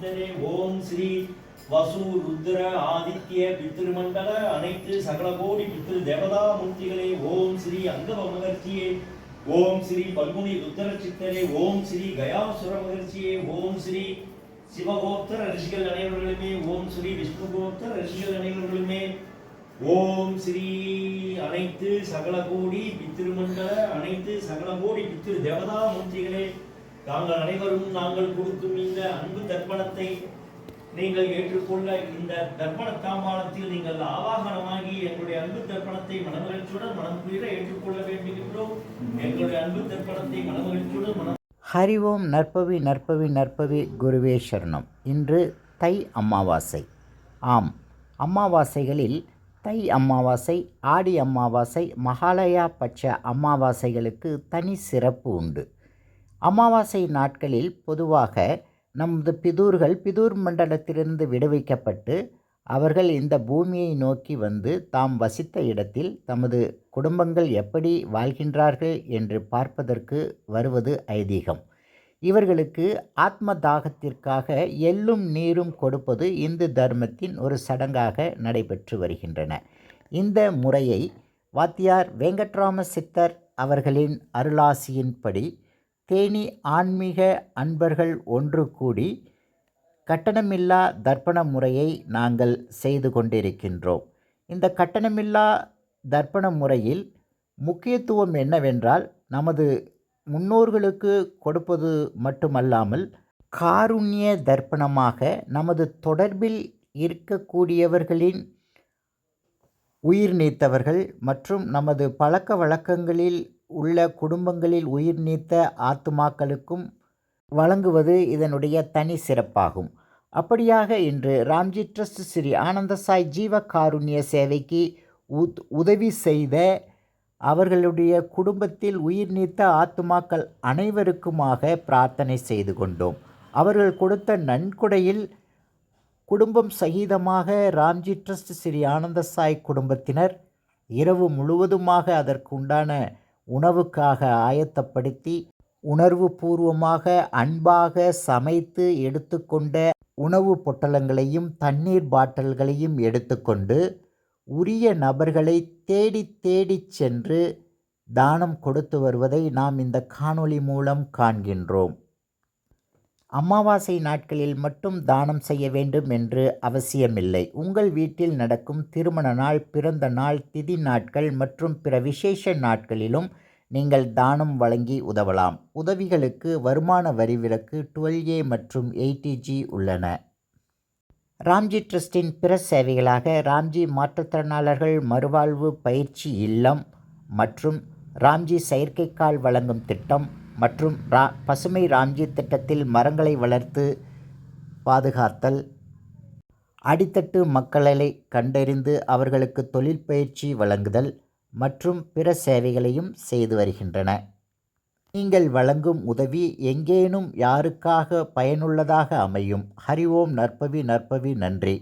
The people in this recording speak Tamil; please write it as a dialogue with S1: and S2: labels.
S1: சித்தரே ஓம் ஸ்ரீ வசு ருத்ர ஆதித்ய பித்ருமண்டல அனைத்து சகல கோடி பித்ரு தேவதா மூர்த்திகளே ஓம் ஸ்ரீ அங்கவ மகர்ச்சியே. ஓம் ஸ்ரீ பல்முனி ருத்ர சித்தரே ஓம் ஸ்ரீ கயாசுர மகர்ச்சியே. ஓம் ஸ்ரீ சிவகோப்தர ரிஷிகள் அனைவர்களுமே ஓம் ஸ்ரீ விஷ்ணுகோப்தர ரிஷிகள் அனைவர்களுமே. ஓம் ஸ்ரீ அனைத்து சகல கோடி பித்திருமண்டல அனைத்து சகல கோடி பித்திரு தேவதா மூர்த்திகளே. தாங்கள் அனைவரும் நாங்கள் கொடுக்கும் இந்த அன்பு தர்ப்பணத்தை நீங்கள் ஏற்றுக்கொள்ள இந்த தர்ப்பண தாம்பாளத்தில் நீங்கள் ஆவாகனமாகி எங்களுடைய அன்பு தர்ப்பணத்தை மனமகிழ்ச்சியுடன் மனம் குளிர ஏற்றுக்கொள்ள வேண்டுகின்றோம். எங்களுடைய அன்பு தர்ப்பணத்தை மனமகிழ்ச்சியுடன் மனம்
S2: ஹரி ஓம் நற்பவி நற்பவி நற்பவி குருவே சரணம். இன்று தை அமாவாசை. ஆம் அமாவாசைகளில் தை அமாவாசை ஆடி அமாவாசை மகாலயா பட்ச அமாவாசைகளுக்கு தனி சிறப்பு உண்டு. அமாவாசை நாட்களில் பொதுவாக நமது பிதூர்கள் பிதூர் மண்டலத்திலிருந்து விடுவிக்கப்பட்டு அவர்கள் இந்த பூமியை நோக்கி வந்து தாம் வசித்த இடத்தில் தமது குடும்பங்கள் எப்படி வாழ்கின்றார்கள் என்று பார்ப்பதற்கு வருவது ஐதீகம். இவர்களுக்கு ஆத்ம தாகத்திற்காக எள்ளும் நீரும் கொடுப்பது இந்து தர்மத்தின் ஒரு சடங்காக நடைபெற்று வருகின்றன. இந்த முறையை வாத்தியார் வெங்கட்ராம சித்தர் அவர்களின் அருளாசியின்படி தேனி ஆன்மீக அன்பர்கள் ஒன்று கூடி கட்டணமில்லா தர்ப்பண முறையை நாங்கள் செய்து கொண்டிருக்கின்றோம். இந்த கட்டணமில்லா தர்ப்பண முறையில் முக்கியத்துவம் என்னவென்றால் நமது முன்னோர்களுக்கு கொடுப்பது மட்டுமல்லாமல் காருண்ய தர்ப்பணமாக நமது தொடர்பில் இருக்கக்கூடியவர்களின் உயிர் நீத்தவர்கள் மற்றும் நமது பழக்க வழக்கங்களில் உள்ள குடும்பங்களில் உயிர் நீத்த ஆத்துமாக்களுக்கும் வழங்குவது இதனுடைய தனி சிறப்பாகும். அப்படியாக இன்று ராம்ஜி ட்ரஸ்ட் ஸ்ரீ ஆனந்தசாய் ஜீவ காருண்ய சேவைக்கு உத் உதவி செய்த அவர்களுடைய குடும்பத்தில் உயிர் நீத்த ஆத்துமாக்கள் அனைவருக்குமாக பிரார்த்தனை செய்து கொண்டோம். அவர்கள் கொடுத்த நன்கொடையில் குடும்பம் சகிதமாக ராம்ஜி ட்ரஸ்ட் ஸ்ரீ ஆனந்தசாய் குடும்பத்தினர் இரவு முழுவதுமாக அதற்கு உண்டான உணவுக்காக ஆயத்தப்படுத்தி உணர்வு பூர்வமாக அன்பாக சமைத்து எடுத்துக்கொண்ட உணவு பொட்டலங்களையும் தண்ணீர் பாட்டில்களையும் எடுத்துக்கொண்டு உரிய நபர்களை தேடி தேடிச் சென்று தானம் கொடுத்து வருவதை நாம் இந்த காணொளி மூலம் காண்கின்றோம். அமாவாசை நாட்களில் மட்டும் தானம் செய்ய வேண்டும் என்று அவசியமில்லை. உங்கள் வீட்டில் நடக்கும் திருமண நாள் பிறந்த நாள் திதி நாட்கள் மற்றும் பிற விசேஷ நாட்களிலும் நீங்கள் தானம் வழங்கி உதவலாம். உதவிகளுக்கு வருமான வரி விலக்கு டுவெல் ஏ மற்றும் எயிட்டி ஜி உள்ளன. ராம்ஜி ட்ரஸ்டின் பிற சேவைகளாக ராம்ஜி மாற்றுத்திறனாளர்கள் மறுவாழ்வு பயிற்சி இல்லம் மற்றும் ராம்ஜி செயற்கைக்கால் வழங்கும் திட்டம் மற்றும் ரா பசுமை ராம்ஜி திட்டத்தில் மரங்களை வளர்த்து பாதுகாத்தல் அடித்தட்டு மக்களை கண்டறிந்து அவர்களுக்கு தொழில் பயிற்சி வழங்குதல் மற்றும் பிற சேவைகளையும் செய்து வருகின்றன. நீங்கள் வழங்கும் உதவி எங்கேனும் யாருக்காக பயனுள்ளதாக அமையும். ஹரி ஓம் நற்பவி நற்பவி நன்றி.